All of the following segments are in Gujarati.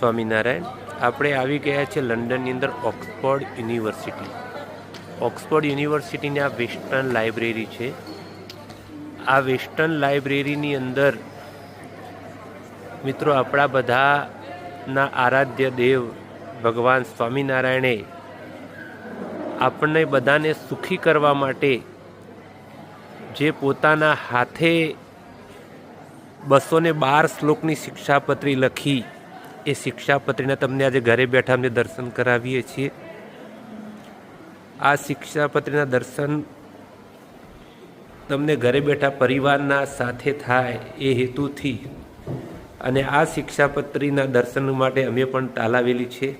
સ્વામિનારાયણ આપણે આવી ગયા છે લંડનની અંદર ઓક્સફોર્ડ યુનિવર્સિટી. ઓક્સફોર્ડ યુનિવર્સિટીની આ વેસ્ટર્ન લાઇબ્રેરી છે. આ વેસ્ટર્ન લાઇબ્રેરીની અંદર મિત્રો આપણા બધાના આરાધ્ય દેવ ભગવાન સ્વામિનારાયણે આપણને બધાને સુખી કરવા માટે જે પોતાના હાથે બસો ને બાર શ્લોકની શિક્ષાપત્રી લખી એ શિક્ષાપત્રીના તમને આજે ઘરે બેઠા અમને દર્શન કરાવીએ છીએ. આ શિક્ષાપત્રીના દર્શન તમને ઘરે બેઠા પરિવારના સાથે થાય એ હેતુથી અને આ શિક્ષાપત્રીના દર્શન માટે અમે પણ તાલાવેલી છે.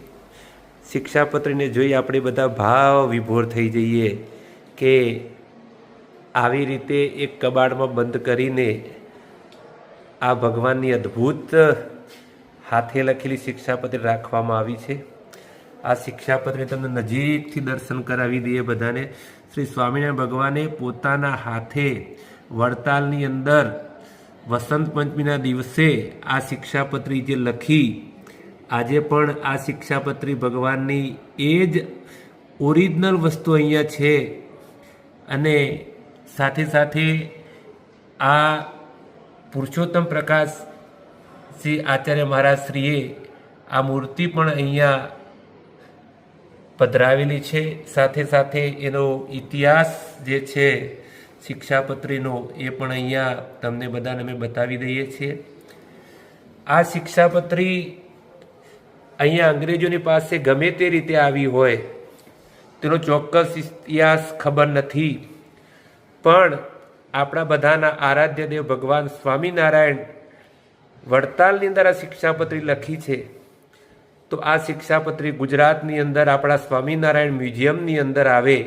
શિક્ષાપત્રીને જોઈ આપણે બધા ભાવ વિભોર થઈ જઈએ કે આવી રીતે એક કબાડમાં બંધ કરીને આ ભગવાનની અદ્ભુત હાથે લખેલી શિક્ષાપત્રી રાખવામાં આવી છે. આ શિક્ષાપત્રી તમને નજીકથી દર્શન કરાવી દઈએ બધાને. શ્રી સ્વામિનારાયણ ભગવાને પોતાના હાથે વડતાલની અંદર વસંત પંચમીના દિવસે આ શિક્ષાપત્રી જે લખી, આજે પણ આ શિક્ષાપત્રી ભગવાનની એ જ ઓરિજિનલ વસ્તુ અહીંયા છે. અને સાથે સાથે આ પુરુષોત્તમ પ્રકાશ શ્રી આચાર્ય મહારાજ શ્રીએ આ મૂર્તિ પણ અહીંયા પધરાવેલી છે. સાથે સાથે એનો ઇતિહાસ જે છે, શિક્ષાપત્રીનો, એ પણ અહીંયા તમને બધાને અમે બતાવી દઈએ છીએ. આ શિક્ષાપત્રી અહીંયા અંગ્રેજોની પાસે ગમે તે રીતે આવી હોય, તેનો ચોક્કસ ઇતિહાસ ખબર નથી. પણ આપણા બધાના આરાધ્ય દેવ ભગવાન સ્વામિનારાયણ વડતાલની અંદર આ શિક્ષાપત્રી લખી છે. તો આ શિક્ષાપત્રી ગુજરાતની અંદર આપણા સ્વામિનારાયણ મ્યુઝિયમની અંદર આવે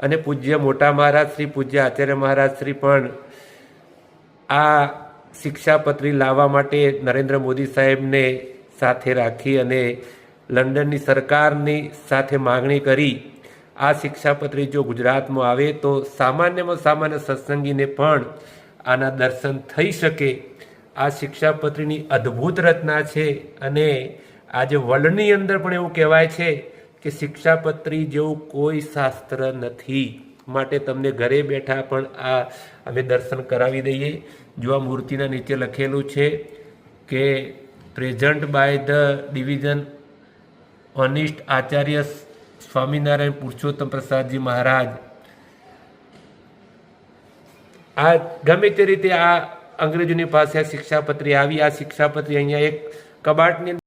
અને પૂજ્ય મોટા મહારાજ શ્રી, પૂજ્ય આચાર્ય મહારાજ શ્રી પણ આ શિક્ષાપત્રી લાવવા માટે નરેન્દ્ર મોદી સાહેબને સાથે રાખી અને લંડનની સરકારની સાથે માગણી કરી આ શિક્ષાપત્રી જો ગુજરાતમાં આવે તો સામાન્યમાં સામાન્ય સત્સંગીને પણ આના દર્શન થઈ શકે. આ શિક્ષાપત્રીની અદ્ભુત રચના છે અને આજે વર્લ્ડની અંદર પણ એવું કહેવાય છે કે શિક્ષાપત્રી જેવું કોઈ શાસ્ત્ર નથી. માટે તમને ઘરે બેઠા પણ આ અમે દર્શન કરાવી દઈએ. જો આ મૂર્તિના નીચે લખેલું છે કે, પ્રેઝન્ટ બાય ધ ડિવિઝન ઓનિસ્ટ આચાર્ય સ્વામિનારાયણ પુરુષોત્તમ પ્રસાદજી મહારાજ. આ ગમે તે રીતે આ અંગ્રેજોની પાસે આ શિક્ષાપત્રી આવી આ શિક્ષાપત્રી અહીંયા એક કબાટની